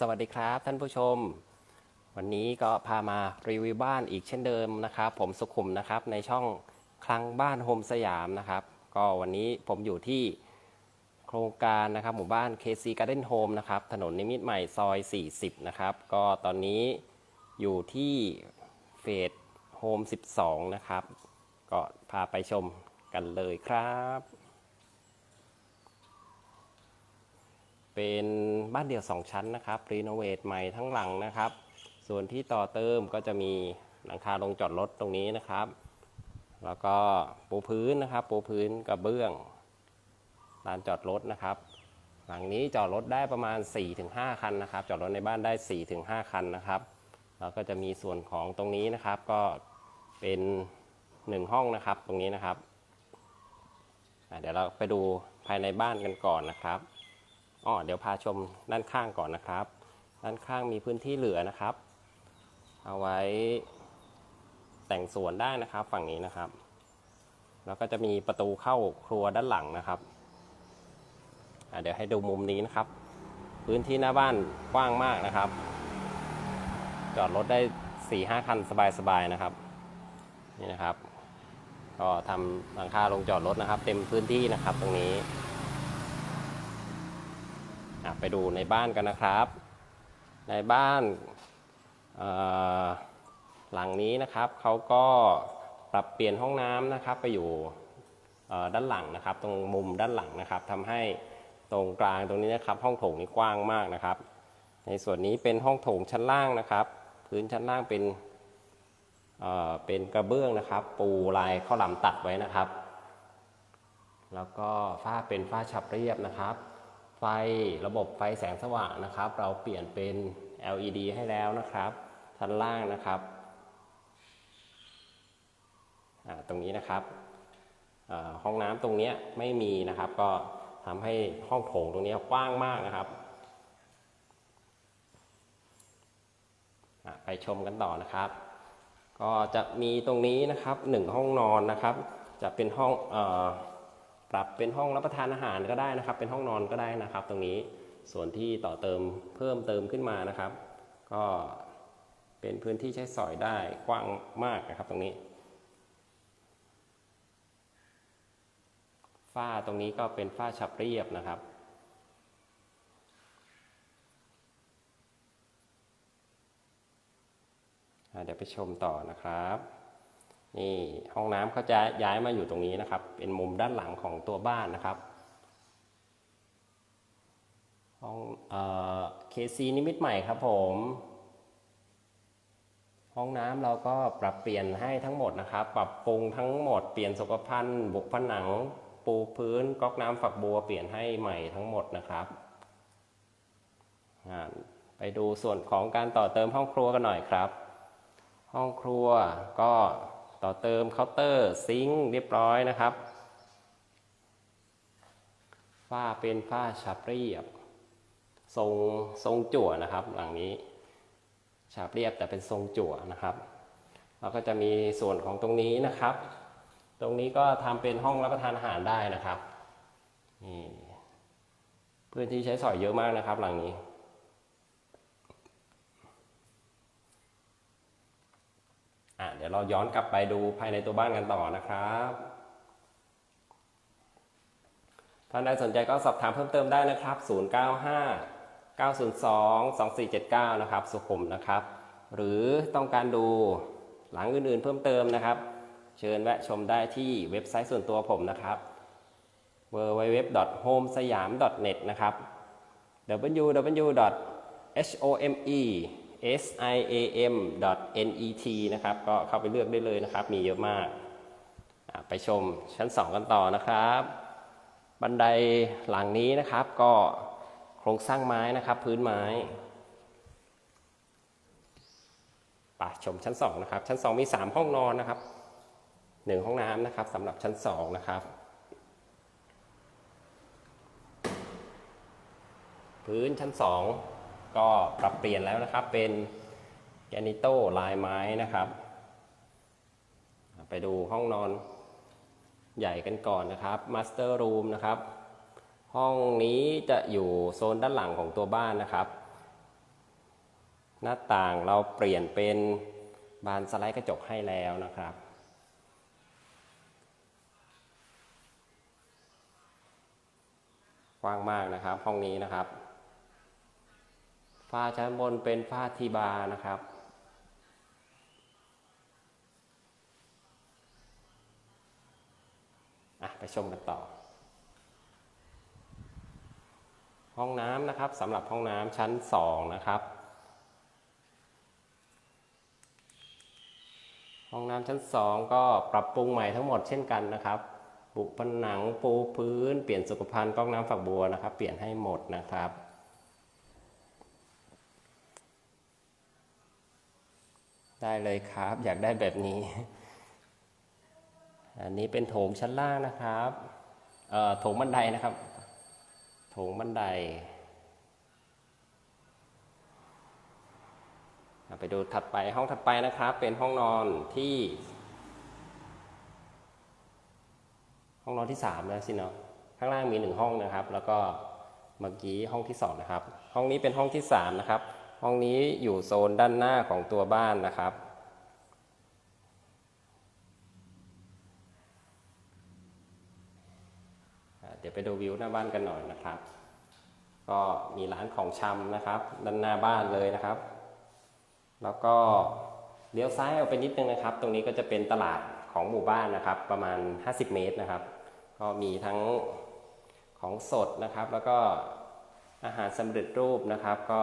สวัสดีครับท่านผู้ชม วันนี้ก็พามารีวิวบ้านอีกเช่นเดิมนะครับ ผมสุขุมนะครับในช่องคลังบ้านโฮมสยามนะครับ ก็วันนี้ผมอยู่ที่โครงการนะครับหมู่บ้าน KC Garden Home นะครับ ถนนนิมิตรใหม่ซอย 40 นะครับ ก็ตอนนี้อยู่ที่เฟสโฮม 12 นะครับ ก็พาไปชมกันเลยครับ เป็นบ้านเดี่ยว 2 ชั้นนะครับรีโนเวทใหม่ทั้งหลังนะครับ ส่วนที่ต่อเติมก็จะมีหลังคาลงจอดรถตรงนี้นะครับ แล้วก็ปูพื้นนะครับปูพื้นกระเบื้องลานจอดรถนะครับ หลังนี้จอดรถได้ประมาณ 4-5 คันนะครับ จอดรถในบ้านได้ 4-5 คันนะครับ แล้วก็จะมีส่วนของตรงนี้นะครับ ก็เป็น 1 ห้องนะครับตรงนี้นะครับเดี๋ยวเราไปดูภายในบ้านกันก่อนนะครับ อ๋อเดี๋ยวพาชมด้านข้างก่อนนะครับ ด้านข้างมีพื้นที่เหลือนะครับ เอาไว้แต่งสวนได้นะครับ ฝั่งนี้นะครับ แล้วก็จะมีประตูเข้าครัวด้านหลังนะครับเดี๋ยวให้ดูมุมนี้นะครับ พื้นที่หน้าบ้านกว้างมากนะครับ จอดรถได้4ี่ห้าคันสบายๆนะครับ นี่นะครับ ก็ทำหลังคาลงจอดรถนะครับ เต็มพื้นที่นะครับตรงนี้ ไปดูในบ้านกันนะครับ ในบ้านหลังนี้นะครับเขาก็ปรับเปลี่ยนห้องน้ำนะครับ ไปอยู่ด้านหลังนะครับ ตรงมุมด้านหลังนะครับทำให้ตรงกลางตรงนี้นะครับ ห้องโถงนี่กว้างมากนะครับ ในส่วนนี้เป็นห้องโถงชั้นล่างนะครับ พื้นชั้นล่างเป็นเเป็นกระเบื้องนะครับ ปูลายข้าวหลามตัดไว้นะครับ แล้วก็ฝ้าเป็นฝ้าฉับเรียบนะครับ ฟระบบไฟแสงสว่างนะครับ เราเปลี่ยนเป็น LED ให้แล้วนะครับชั้นล่างนะครับตรงนี้นะครับห้องน้ำตรงนี้ไม่มีนะครับ ก็ทำให้ห้องโถงตรงนี้กว้างมากนะครับไปชมกันต่อนะครับ ก็จะมีตรงนี้นะครับหนึ่งห้องนอนนะครับ จะเป็นห้องอ ปรับเป็นห้องรับประทานอาหารก็ได้นะครับ เป็นห้องนอนก็ได้นะครับ ตรงนี้ส่วนที่ต่อเติมเพิ่มเติมขึ้นมานะครับ ก็เป็นพื้นที่ใช้สอยได้กว้างมากนะครับ ตรงนี้ฝ้าตรงนี้ก็เป็นฝ้าฉับเรียบนะครับ เดี๋ยวไปชมต่อนะครับ นี่ห้องน้ำเขาจะย้ายมาอยู่ตรงนี้นะครับ เป็นมุมด้านหลังของตัวบ้านนะครับห้องเคซีนิมิตใหม่ครับผม ห้องน้ำเราก็ปรับเปลี่ยนให้ทั้งหมดนะครับ ปรับปรุงทั้งหมดเปลี่ยนสุขภัณฑ์บุกผนัง ปูพื้นก๊อกน้ำฝักบัวเปลี่ยนให้ใหม่ทั้งหมดนะครับไปดูส่วนของการต่อเติมห้องครัวกันหน่อยครับ ห้องครัวก็ ต่อเติมเคาน์เตอร์ซิงค์เรียบร้อยนะครับฝ้าเป็นฝ้าฉาบเรียบ ทรงทรงจั่วนะครับ หลังนี้ฉาบเรียบแต่เป็นทรงจั่วนะครับแล้วก็จะมีส่วนของตรงนี้นะครับ ตรงนี้ก็ทำเป็นห้องรับประทานอาหารได้นะครับนี่พื้นที่ใช้สอยเยอะมากนะครับ หลังนี้ อะเดี๋ยวเราย้อนกลับไปดูภายในตัวบ้านกันต่อนะครับท่านใดสนใจก็สอบถามเพิ่มเติมได้นะครับ 095 902 2479 นะครับ สุขุมนะครับ หรือต้องการดูหลังอื่นๆเพิ่มเติมนะครับ เชิญแวะชมได้ที่เว็บไซต์ส่วนตัวผมนะครับ www.homesayam.net นะครับ www.home siam.net นะครับ ก็เข้าไปเลือกได้เลยนะครับ มีเยอะมาก ไปชมชั้น 2 กันต่อนะครับ บันไดหลังนี้นะครับก็โครงสร้างไม้นะครับ พื้นไม้ไปชมชั้น 2 นะครับ ชั้น 2 มี 3 ห้องนอนนะครับ 1 ห้องน้ำนะครับสำหรับชั้น 2 นะครับ พื้นชั้น 2 ก็ปรับเปลี่ยนแล้วนะครับเป็นแกนิโต้ลายไม้นะครับ ไปดูห้องนอนใหญ่กันก่อนนะครับมาสเตอร์รูมนะครับ ห้องนี้จะอยู่โซนด้านหลังของตัวบ้านนะครับ หน้าต่างเราเปลี่ยนเป็นบานสไลด์กระจกให้แล้วนะครับ กว้างมากนะครับห้องนี้นะครับ ฝ้าชั้นบนเป็นฝ้าทีบาร์นะครับ ไปชมกันต่อ ห้องน้ำนะครับสำหรับห้องน้ำชั้น 2 นะครับ ห้องน้ำชั้น 2 ก็ปรับปรุงใหม่ทั้งหมดเช่นกันนะครับบุผนังปูพื้น เปลี่ยนสุขภัณฑ์ก๊อกน้ำฝักบัวนะครับ เปลี่ยนให้หมดนะครับ ได้เลยครับ อยากได้แบบนี้ อันนี้เป็นโถงชั้นล่างนะครับโถงบันไดนะครับ โถงบันไดไปดูถัดไปห้องถัดไปนะครับ เป็นห้องนอนที่ ห้องนอนที่สามแล้วสิเนาะข้างล่างมีหนึ่งห้องนะครับ แล้วก็เมื่อกี้ห้องที่สองนะครับ ห้องนี้เป็นห้องที่สามนะครับ ห้องนี้อยู่โซนด้านหน้าของตัวบ้านนะครับ เดี๋ยวไปดูวิวหน้าบ้านกันหน่อยนะครับ ก็มีร้านของชำนะครับ ด้านหน้าบ้านเลยนะครับ แล้วก็เลี้ยวซ้ายออกไปนิดนึงนะครับ ตรงนี้ก็จะเป็นตลาดของหมู่บ้านนะครับ ประมาณ 50 เมตรนะครับ ก็มีทั้งของสดนะครับ แล้วก็อาหารสำเร็จรูปนะครับ ก็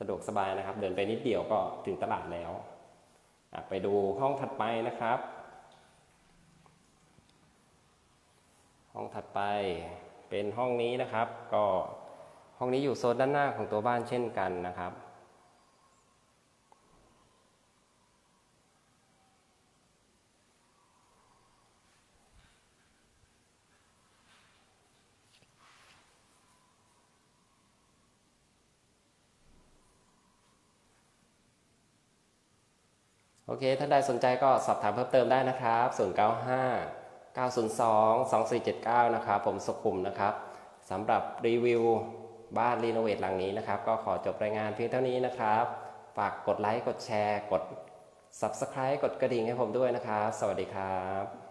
สะดวกสบายนะครับ เดินไปนิดเดียวก็ถึงตลาดแล้ว ไปดูห้องถัดไปนะครับ ห้องถัดไปเป็นห้องนี้นะครับ ก็ห้องนี้อยู่โซนด้านหน้าของตัวบ้านเช่นกันนะครับ โอเคถ้าใดสนใจก็สอบถามเพิ่มเติมได้นะครับ 095 902 2479 นะครับ ผมสุขุมนะครับสำหรับรีวิวบ้านรีโนเวทหลังนี้นะครับ ก็ขอจบรายงานเพียงเท่านี้นะครับ ฝากกดไลค์ กดแชร์ กด Subscribe กดกระดิ่งให้ผมด้วยนะครับ สวัสดีครับ